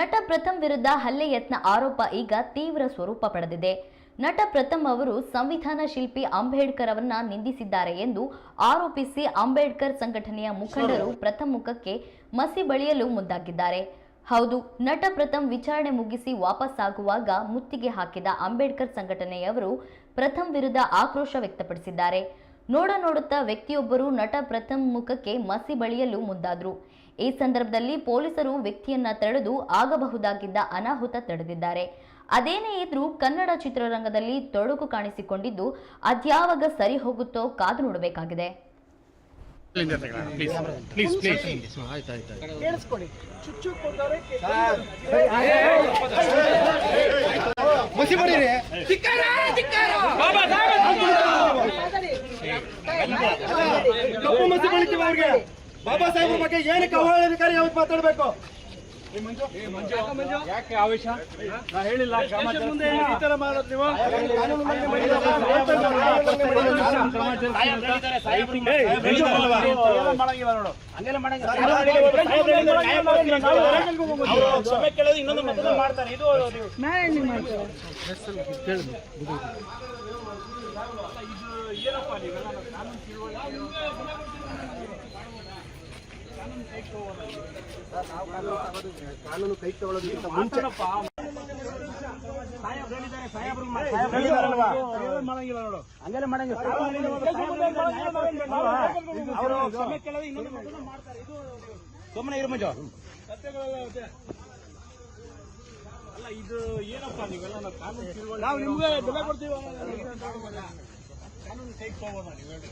ನಟ ಪ್ರಥಮ್ ವಿರುದ್ಧ ಹಲ್ಲೆ ಯತ್ನ ಆರೋಪ ಈಗ ತೀವ್ರ ಸ್ವರೂಪ ಪಡೆದಿದೆ. ನಟ ಪ್ರಥಮ್ ಅವರು ಸಂವಿಧಾನ ಶಿಲ್ಪಿ ಅಂಬೇಡ್ಕರ್ ಅವರನ್ನ ನಿಂದಿಸಿದ್ದಾರೆ ಎಂದು ಆರೋಪಿಸಿ ಅಂಬೇಡ್ಕರ್ ಸಂಘಟನೆಯ ಮುಖಂಡರು ಪ್ರಥಮ್ ಮುಖಕ್ಕೆ ಮಸಿ ಬಳಿಯಲು ಮುಂದಾಗಿದ್ದಾರೆ. ಹೌದು ನಟ ಪ್ರಥಮ್ ವಿಚಾರಣೆ ಮುಗಿಸಿ ವಾಪಸ್ಸಾಗುವಾಗ ಮುತ್ತಿಗೆ ಹಾಕಿದ ಅಂಬೇಡ್ಕರ್ ಸಂಘಟನೆಯವರು ಪ್ರಥಮ್ ವಿರುದ್ಧ ಆಕ್ರೋಶ ವ್ಯಕ್ತಪಡಿಸಿದ್ದಾರೆ. ನೋಡ ನೋಡುತ್ತಾ ವ್ಯಕ್ತಿಯೊಬ್ಬರು ನಟ ಪ್ರಥಮ್ ಮುಖಕ್ಕೆ ಮಸಿ ಬಳಿಯಲು ಮುಂದಾದ್ರು. ಈ ಸಂದರ್ಭದಲ್ಲಿ ಪೊಲೀಸರು ವ್ಯಕ್ತಿಯನ್ನ ತಡೆದು ಆಗಬಹುದಾಗಿದ್ದ ಅನಾಹುತ ತಡೆದಿದ್ದಾರೆ. ಅದೇನೇ ಇದ್ರೂ ಕನ್ನಡ ಚಿತ್ರರಂಗದಲ್ಲಿ ತೊಡಕು ಕಾಣಿಸಿಕೊಂಡಿದ್ದು ಅದ್ಯಾವಾಗ ಸರಿ ಹೋಗುತ್ತೋ ಕಾದು ನೋಡಬೇಕಾಗಿದೆ. ಕಪ್ಪು ಮಸಿ ಬೆಳಿತೀವಿ ಅವ್ರಿಗೆ. ಬಾಬಾ ಸಾಹೇಬ್ರ ಬಗ್ಗೆ ಏನಕ್ಕೆ ಅಧಿಕಾರಿ ಯಾವತ್ತು ಮಾತಾಡ್ಬೇಕು? ಯಾಕೆ ಆವೇಶ? ನಾ ಹೇಳಿಲ್ಲ ಏನಪ್ಪ ಕಾನೂನು ಕೈ ತಗೊಳ್ಳೋದಕ್ಕಿಂತ ಮುಂಚೆ ಹಂಗೆಲ್ಲ ಮಾಡಂಗಿಲ್ಲ ಅವರು ಇರು ಮಂಜು ಅಲ್ಲ, ಇದು ಏನಪ್ಪ ನೀವೆಲ್ಲ ನಾವು ನಿಮ್ಗೆ ಬೆಲೆ ಕೊಡ್ತೀವಿ. ಕಾನೂನು ಕೈ ತಗೋಬೋದಾ ನೀವು ಹೇಳಿ?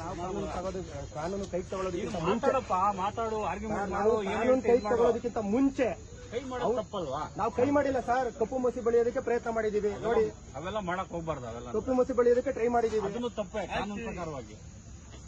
ನಾವು ಕಾನೂನು ತಗೋದು ಕಾನೂನು ಕೈ ತಗೊಳ್ಳೋದಕ್ಕಿಂತ ಮುಂಚೆ ಮಾತಾಡಪ್ಪ ಮಾತಾಡು ಆರ್ಗ್ಯುಮೆಂಟ್ ನಾವು ಮಾಡು ಕಾನೂನು ಕೈ ತಗೊಳ್ಳೋದಕ್ಕಿಂತ ಮುಂಚೆ ಕೈ ಮಾಡೋದು ತಪ್ಪಲ್ವಾ? ನಾವು ಕೈ ಮಾಡಿಲ್ಲ ಸರ್ ಕಪ್ಪು ಮಸಿ ಬಳಿಯೋದಕ್ಕೆ ಪ್ರಯತ್ನ ಮಾಡಿದೀವಿ ನೋಡಿ ಅವೆಲ್ಲ ಮಾಡಕ್ ಹೋಗ್ಬಾರ್ದು ಅವೆಲ್ಲ. ಕಪ್ಪು ಮಸಿ ಬಳಿಯೋದಕ್ಕೆ ಟ್ರೈ ಮಾಡಿದೀವಿ ಅದನ್ನು ತಪ್ಪೇ ಕಾನೂನು ಪ್ರಕಾರವಾಗಿ.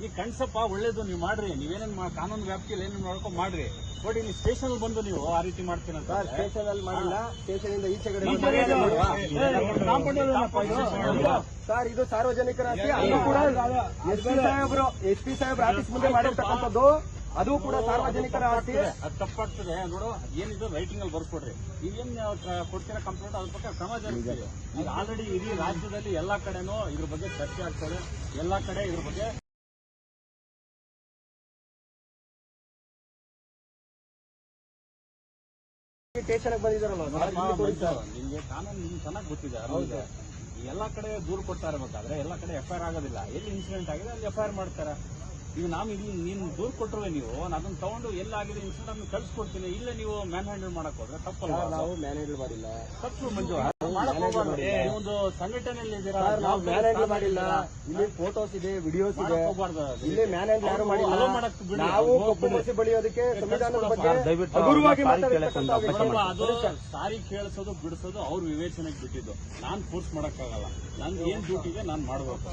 ಈ ಕಣ್ಸಪ್ಪ ಒಳ್ಳೇದು ನೀವು ಮಾಡ್ರಿ. ನೀವೇನೇನು ಕಾನೂನು ವ್ಯಾಪ್ತಿಯಲ್ಲಿ ಏನೇನು ಮಾಡ್ಕೊಂಡು ಮಾಡ್ರಿ. ಬಟ್ ಇಲ್ಲಿ ಸ್ಟೇಷನ್ ಬಂದು ನೀವು ಆ ರೀತಿ ಮಾಡ್ತೀರಂತ ಸರ್ ಸ್ಟೇಷನ್ ಅಲ್ಲಿ ಮಾಡಿಲ್ಲ. ಸ್ಟೇಷನ್ ಇಂದ ಈಚೆ ಕಡೆ ಸರ್ ಇದು ಸಾರ್ವಜನಿಕರ ಆಸ್ತಿ. ಅದು ಕೂಡ ಎಸ್ ಪಿ ಸಾಹೇಬ್ರು ಎಸ್ ಪಿ ಸಾಹೇಬ್ರ ಆಫೀಸ್ ಮುಂದೆ ಮಾಡಿರ್ತಕ್ಕಂಥದ್ದು. ಅದು ಕೂಡ ಸಾರ್ವಜನಿಕರ ಆಸ್ತಿ. ಅದು ತಪ್ಪಾಗ್ತದೆ. ನೋಡು ಏನಿದು ರೈಟಿಂಗ್ ಅಲ್ಲಿ ಬರ್ಕೊಡ್ರಿ ಕ- ಕೊಡ್ತೀರಾ ಕಂಪ್ಲೇಂಟ್ ಅದ್ರ ಪಕ್ಕ ಕ್ರಮ ಜರುಗಿದೆ ಈಗ ಆಲ್ರೆಡಿ ಇಡೀ ರಾಜ್ಯದಲ್ಲಿ ಎಲ್ಲಾ ಕಡೆನೂ ಇದ್ರ ಬಗ್ಗೆ ಚರ್ಚೆ ಆಗ್ತದೆ. ಎಲ್ಲಾ ಕಡೆ ಇದ್ರ ಬಗ್ಗೆ ನಿಮ್ಗೆ ಕಾನೂನು ನಿಮ್ಗೆ ಚೆನ್ನಾಗಿ ಗೊತ್ತಿದೆ ಎಲ್ಲಾ ಕಡೆ ದೂರು ಕೊಡ್ತಾ ಇರಬೇಕಾದ್ರೆ ಎಲ್ಲಾ ಕಡೆ ಎಫ್ಐಆರ್ ಆಗೋದಿಲ್ಲ. ಎಲ್ಲಿ ಇನ್ಸಿಡೆಂಟ್ ಆಗಿದೆ ಅಲ್ಲಿ ಎಫ್ಐಆರ್ ಮಾಡ್ತಾರೆ. ಈಗ ನಾವು ಇಲ್ಲಿ ನೀನು ದೂರು ಕೊಟ್ಟರು ನೀವು ನಾನು ಅದನ್ನ ತಗೊಂಡು ಎಲ್ಲಾಗಿದೆ ಇನ್ಸಿಡೆಂಟ್ ಅನ್ನು ಕಳ್ಸಿಕೊಡ್ತೀನಿ. ಇಲ್ಲ ನೀವು ಮ್ಯಾನ್ ಹ್ಯಾಂಡಲ್ ಮಾಡಕ್ ಹೋದ್ರೆ ತಪ್ಪಲ್ಲ ನಾವು ಮ್ಯಾನೇಜ್ ಮಾಡಿಲ್ಲ. ತಪ್ಪು ಮಂಜು. ನೀವೊಂದು ಸಂಘಟನೆಯಲ್ಲಿ ಇದ್ದೀರಾ ನಾವು ಮಾಡಿಲ್ಲ. ಇಲ್ಲಿ? ಫೋಟೋಸ್ ಇದೆ ವಿಡಿಯೋಸ್ ಇದೆ. ಇಲ್ಲಿ ಮ್ಯಾನೇಜ್ ಯಾರು ಮಾಡಿಲ್ಲ. ಬಿಡಿ. ನಾವು. ಕಪ್ಪು ಬಳಿಯೋದಕ್ಕೆ ಸಂವಿಧಾನದ ಬಗ್ಗೆ ಹಗುರವಾಗಿ ಅದು. ಸಾರಿ ಕೇಳಿಸೋದು ಬಿಡಿಸೋದು ಅವ್ರ ವಿವೇಚನೆಗೆ ಬಿಟ್ಟಿದ್ದು. ನಾನ್ ಫೋರ್ಸ್ ಮಾಡಕ್ಕಾಗಲ್ಲ. ನನ್ ಏನ್ ಡ್ಯೂಟಿಗೆ ನಾನ್ ಮಾಡ್ಬೇಕು.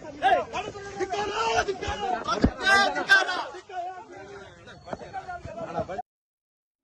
Hey!